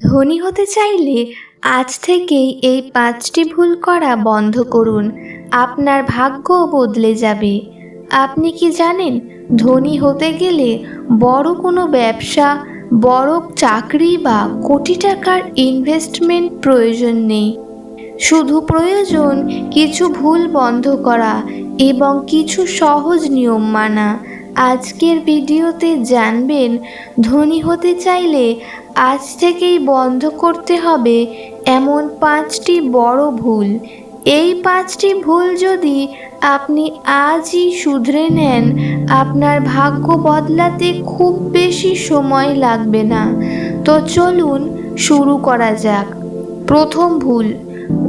ধনী হতে চাইলে আজ থেকেই এই পাঁচটি ভুল করা বন্ধ করুন। আপনার ভাগ্য বদলে যাবে। আপনি কি জানেন, ধনী হতে গেলে বড় কোনো ব্যবসা, বড় চাকরি বা কোটি টাকার ইনভেস্টমেন্ট প্রয়োজন নেই। শুধু প্রয়োজন কিছু ভুল বন্ধ করা এবং কিছু সহজ নিয়ম মানা। আজকের ভিডিওতে জানবেন, ধনী হতে চাইলে আজ থেকেই বন্ধ করতে হবে এমন পাঁচটি বড় ভুল। এই পাঁচটি ভুল যদি আপনি আজই শুধরে নেন, আপনার ভাগ্য বদলাতে খুব বেশি সময় লাগবে না। তো চলুন শুরু করা যাক। প্রথম ভুল,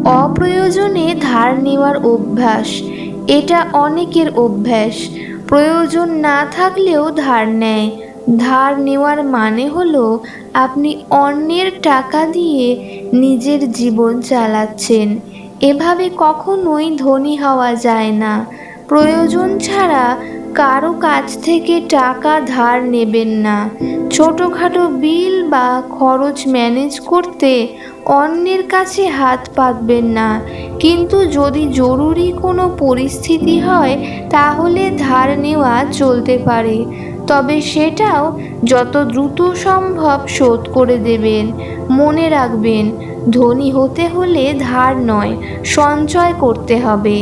অপ্রয়োজনে ধার নেওয়ার অভ্যাস। এটা অনেকের অভ্যাস। প্রয়োজন না থাকলেও ধার নেয়। ধার নেওয়ার মানে হলো আপনি অন্যের টাকা দিয়ে নিজের জীবন চালাচ্ছেন। এভাবে কখনোই ধনী হওয়া যায় না। প্রয়োজন ছাড়া কারও কাছ থেকে টাকা ধার নেবেন না। ছোটোখাটো বিল বা খরচ ম্যানেজ করতে অন্যের কাছে হাত পাতবেন না। কিন্তু যদি জরুরি কোনো পরিস্থিতি হয়, তাহলে ধার নেওয়া চলতে পারে। তবে সেটাও যত দ্রুত সম্ভব শোধ করে দেবেন, মনে রাখবেন, ধনী হতে হলে ধার নয়, সঞ্চয় করতে হবে।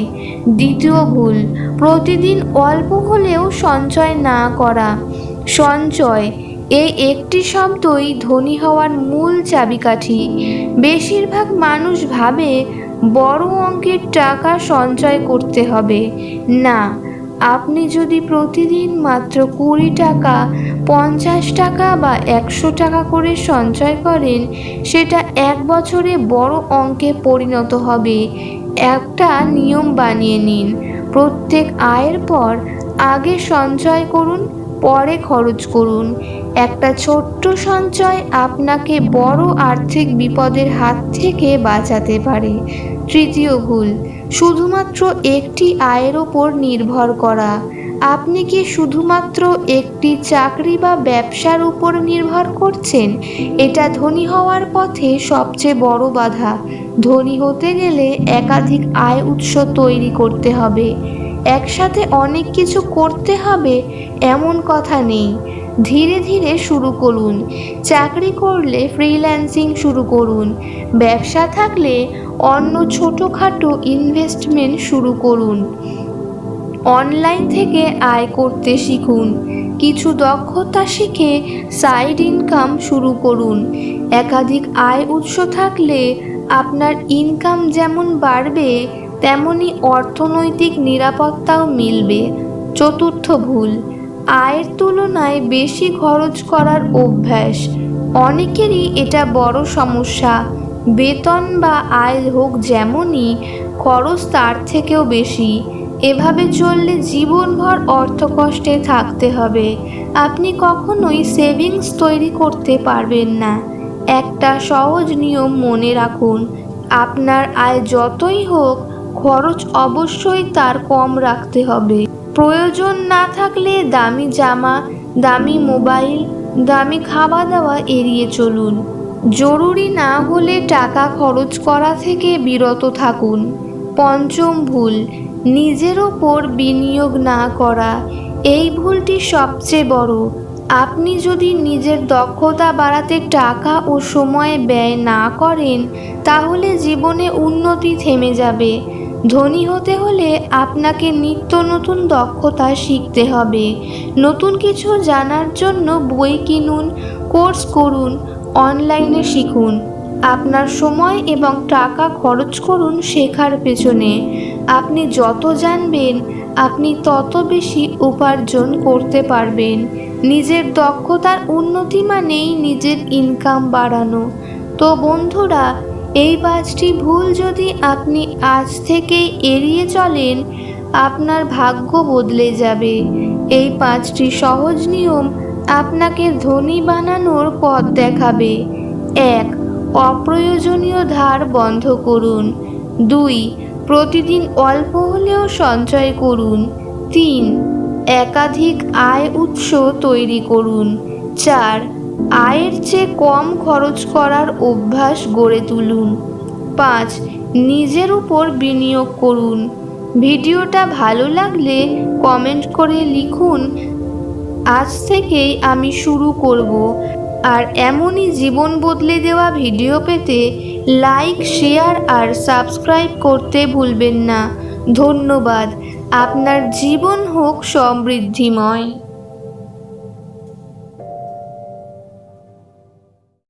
দ্বিতীয় ভুল, প্রতিদিন অল্প হলেও সঞ্চয় না করা। সঞ্চয়, এই একটি শব্দই ধনী হওয়ার মূল চাবিকাঠি। বেশিরভাগ মানুষ ভাবে বড় অঙ্কের টাকা সঞ্চয় করতে হবে। না আপনি যদি প্রতিদিন মাত্র কুড়ি টাকা, পঞ্চাশ টাকা বা একশো টাকা করে সঞ্চয় করেন, সেটা এক বছরে বড় অঙ্কে পরিণত হবে। একটা নিয়ম বানিয়ে নিন। প্রত্যেক আয়ের পর আগে সঞ্চয় করুন, পরে খরচ করুন। একটা ছোট্ট সঞ্চয় আপনাকে বড় আর্থিক বিপদের হাত থেকে বাঁচাতে পারে। তৃতীয় ভুল শুধুমাত্র একটি আয়ের ওপর নির্ভর করা। আপনি কি শুধুমাত্র একটি চাকরি বা ব্যবসার উপর নির্ভর করছেন? এটা ধনী হওয়ার পথে সবচেয়ে বড় বাধা। ধনী হতে গেলে একাধিক আয় উৎস তৈরি করতে হবে। একসাথে অনেক কিছু করতে হবে, এমন কথা নেই। ধীরে ধীরে শুরু করুন। চাকরি করলে ফ্রিল্যান্সিং শুরু করুন। ব্যবসা থাকলে অন্য ছোটোখাটো ইনভেস্টমেন্ট শুরু করুন। অনলাইন থেকে আয় করতে শিখুন। কিছু দক্ষতা শিখে সাইড ইনকাম শুরু করুন। একাধিক আয় উৎস থাকলে আপনার ইনকাম যেমন বাড়বে, তেমনি অর্থনৈতিক নিরাপত্তাও মিলবে। চতুর্থ ভুল আয়ের তুলনায় বেশি খরচ করার অভ্যাস। অনেকেরই এটা বড় সমস্যা। বেতন বা আয় হোক যেমনই, খরচ তার থেকেও বেশি। এভাবে চললে জীবনভর অর্থকষ্টে থাকতে হবে। আপনি কখনোই সেভিংস তৈরি করতে পারবেন না। একটা সহজ নিয়ম মনে রাখুন, আপনার আয় যতই হোক খরচ অবশ্যই তার কম রাখতে হবে। প্রয়োজন না থাকলে দামি জামা, দামি মোবাইল, দামি খাওয়া দাওয়া এড়িয়ে চলুন। জরুরি না হলে টাকা খরচ করা থেকে বিরত থাকুন। পঞ্চম ভুল, নিজের ওপর বিনিয়োগ না করা। এই ভুলটি সবচেয়ে বড়। আপনি যদি নিজের দক্ষতা বাড়াতে টাকা ও সময় ব্যয় না করেন, তাহলে জীবনে উন্নতি থেমে যাবে। ধনী হতে হলে আপনাকে নিত্য নতুন দক্ষতা শিখতে হবে। নতুন কিছু জানার জন্য বই কিনুন, কোর্স করুন, অনলাইনে শিখুন। আপনার সময় এবং টাকা খরচ করুন শেখার পেছনে। আপনি যত জানবেন, আপনি তত বেশি উপার্জন করতে পারবেন। নিজের দক্ষতার উন্নতি মানেই নিজের ইনকাম বাড়ানো। তো বন্ধুরা এই পাঁচটি ভুল যদি আপনি আজ থেকেই এড়িয়ে চলেন, আপনার ভাগ্য বদলে যাবে। এই পাঁচটি সহজ নিয়ম আপনাকে ধনী বানানোর পথ দেখাবে। এক, অপ্রয়োজনীয় ধার বন্ধ করুন। দুই, প্রতিদিন অল্প হলেও সঞ্চয় করুন। তিন, একাধিক আয় উৎস তৈরি করুন। চার আয়ের চেয়ে কম খরচ করার অভ্যাস গড়ে তুলুন। পাঁচ, নিজের উপর বিনিয়োগ করুন। ভিডিওটা ভালো লাগলে কমেন্ট করে লিখুন, আজ থেকেই আমি শুরু করব। আর এমনই জীবন বদলে দেওয়া ভিডিও পেতে লাইক, শেয়ার আর সাবস্ক্রাইব করতে ভুলবেন না। ধন্যবাদ। আপনার জীবন হোক সমৃদ্ধিময়।